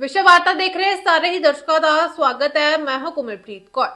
ਵਿਸ਼ਵ ਵਾਰਤਾ ਦੇਖ ਰਹੇ ਸਾਰੇ ਹੀ ਦਰਸ਼ਕਾਂ ਦਾ ਸਵਾਗਤ ਹੈ। ਮੈਂ ਹਾਂ ਕੁਮਲਪ੍ਰੀਤ ਕੌਰ।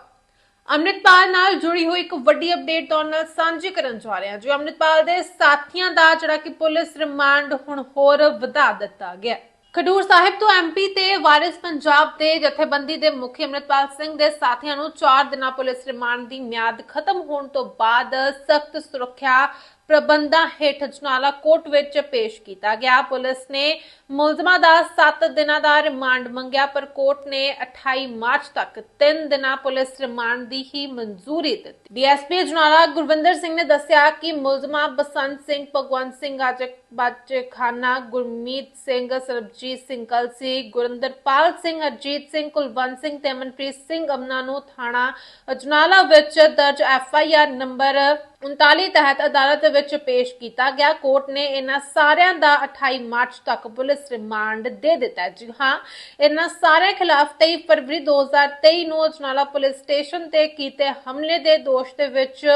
ਅੰਮ੍ਰਿਤਪਾਲ ਨਾਲ ਜੁੜੀ ਹੋਈ ਇੱਕ ਵੱਡੀ ਅਪਡੇਟ ਤੁਹਾਡੇ ਨਾਲ ਸਾਂਝੀ ਕਰਨ ਜਾ ਰਹੇ ਹਾਂ, ਜੋ ਅੰਮ੍ਰਿਤਪਾਲ ਦੇ ਸਾਥੀਆਂ ਦਾ ਜਿਹੜਾ ਕਿ ਪੁਲਿਸ ਰਿਮਾਂਡ ਹੁਣ ਹੋਰ ਵਧਾ ਦਿੱਤਾ ਗਿਆ। ਖਡੂਰ ਸਾਹਿਬ ਤੋਂ ਐਮਪੀ ਤੇ ਵਾਰਿਸ ਪੰਜਾਬ ਦੇ ਜਥੇਬੰਦੀ ਦੇ ਮੁਖੀ ਅੰਮ੍ਰਿਤਪਾਲ ਸਿੰਘ ਦੇ ਸਾਥੀਆਂ ਨੂੰ 4 ਦਿਨਾਂ ਪੁਲਿਸ ਰਿਮਾਂਡ ਦੀ ਮਿਆਦ ਖਤਮ ਹੋਣ ਤੋਂ ਬਾਅਦ ਸਖਤ ਸੁਰੱਖਿਆ ਪ੍ਰਬੰਧਾਂ ਹੇਠ ਜਨਾਲਾ ਕੋਰਟ ਵਿੱਚ ਪੇਸ਼ ਕੀਤਾ ਗਿਆ। ਪੁਲਿਸ ਨੇ ਮੁਲਜ਼ਮਾਂ ਦਾ 7 ਦਿਨਾਂ ਦਾ ਰਿਮਾਂਡ ਮੰਗਿਆ, ਪਰ ਕੋਰਟ ਨੇ 28 ਮਾਰਚ ਤੱਕ 3 ਦਿਨਾਂ ਪੁਲਿਸ ਰਿਮਾਂਡ ਦੀ ਹੀ ਮਨਜ਼ੂਰੀ ਦਿੱਤੀ। ਡੀਐਸਪੀ ਜਨਾਲਾ ਗੁਰਵਿੰਦਰ ਸਿੰਘ ਨੇ ਦੱਸਿਆ ਕਿ ਮੁਲਜ਼ਮਾਂ ਬਸੰਤ ਸਿੰਘ, ਭਗਵੰਤ ਸਿੰਘ, ਆਜਕ ਬਾਜੇ ਖਾਨਾ ਗੁਰਮੀਤ ਸਿੰਘ, ਸਰਬਜੀਤ ਸਿੰਘ ਕਲਸੀ, ਗੁਰਿੰਦਰਪਾਲ ਸਿੰਘ, ਅਰਜੀਤ ਸਿੰਘ, ਕੁਲਵੰਤ ਸਿੰਘ ਤੇ ਅਮਨਪ੍ਰੀਤ ਸਿੰਘ ਅਮਨਾ ਨੂੰ ਥਾਣਾ ਅਜਨਾਲਾ ਵਿੱਚ ਦਰਜ ਐਫ ਆਈ ਆਰ ਨੰਬਰ 39 ਤਹਿਤ ਅਦਾਲਤ ਵਿੱਚ ਪੇਸ਼ ਕੀਤਾ ਗਿਆ। ਕੋਰਟ ਨੇ ਇਹਨਾਂ ਸਾਰਿਆਂ ਦਾ 28 ਮਾਰਚ ਤੱਕ ਪੁਲਿਸ ਰਿਮਾਂਡ ਦੇ ਦਿੱਤਾ ਹੈ। ਜੀ ਹਾਂ, ਇਹਨਾਂ ਸਾਰਿਆਂ ਖਿਲਾਫ 23 ਫਰਵਰੀ 2023 ਨੂੰ ਅਜਨਾਲਾ ਪੁਲਿਸ ਸਟੇਸ਼ਨ ਤੇ ਕੀਤੇ ਹਮਲੇ ਦੇ ਦੋਸ਼ ਦੇ ਵਿੱਚ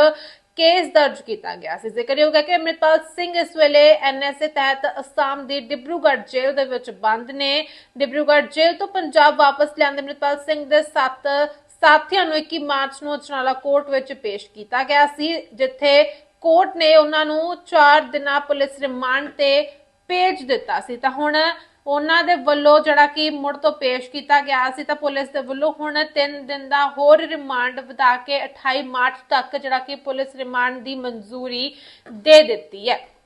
ਕੇਸ ਦਰਜ ਕੀਤਾ ਗਿਆ ਸੀ। ਜ਼ਿਕਰਯੋਗ ਹੈ ਕਿ ਅਮਰਿਤਪਾਲ ਸਿੰਘ ਇਸ ਵੇਲੇ ਐਨਐਸਏ ਤਹਿਤ ਅਸਾਮ ਦੀ ਡਿਬਰੂਗੜ੍ਹ ਜੇਲ੍ਹ ਦੇ ਵਿੱਚ ਬੰਦ ਨੇ। ਡਿਬਰੂਗੜ੍ਹ ਜੇਲ੍ਹ ਤੋਂ ਪੰਜਾਬ ਵਾਪਸ ਲਿਆਂਦੇ ਅਮਰਿਤਪਾਲ ਸਿੰਘ ਦੇ ਸੱਤ ਸਾਥੀਆਂ ਨੂੰ 21 ਮਾਰਚ ਨੂੰ ਅਜਨਾਲਾ ਕੋਰਟ ਵਿੱਚ ਪੇਸ਼ ਕੀਤਾ ਗਿਆ ਸੀ, ਜਿੱਥੇ ਕੋਰਟ ਨੇ ਉਹਨਾਂ ਨੂੰ 4 ਦਿਨਾਂ ਪੁਲਿਸ ਰਿਮਾਂਡ ਤੇ ਭੇਜ ਦਿੱਤਾ ਸੀ। ਤਾਂ ਹੁਣ ਉਹਨਾਂ ਦੇ ਵੱਲੋਂ ਜਿਹੜਾ ਕਿ ਮੁੜ ਤੋਂ ਪੇਸ਼ ਕੀਤਾ ਗਿਆ ਸੀ, ਤਾਂ ਪੁਲਿਸ ਦੇ ਵੱਲੋਂ ਹੁਣ 3 ਦਿਨ ਦਾ ਹੋਰ ਰਿਮਾਂਡ ਵਧਾ ਕੇ 28 ਮਾਰਚ ਤੱਕ ਜਿਹੜਾ ਕਿ ਪੁਲਿਸ ਰਿਮਾਂਡ ਦੀ ਮਨਜ਼ੂਰੀ ਦੇ ਦਿੱਤੀ ਹੈ।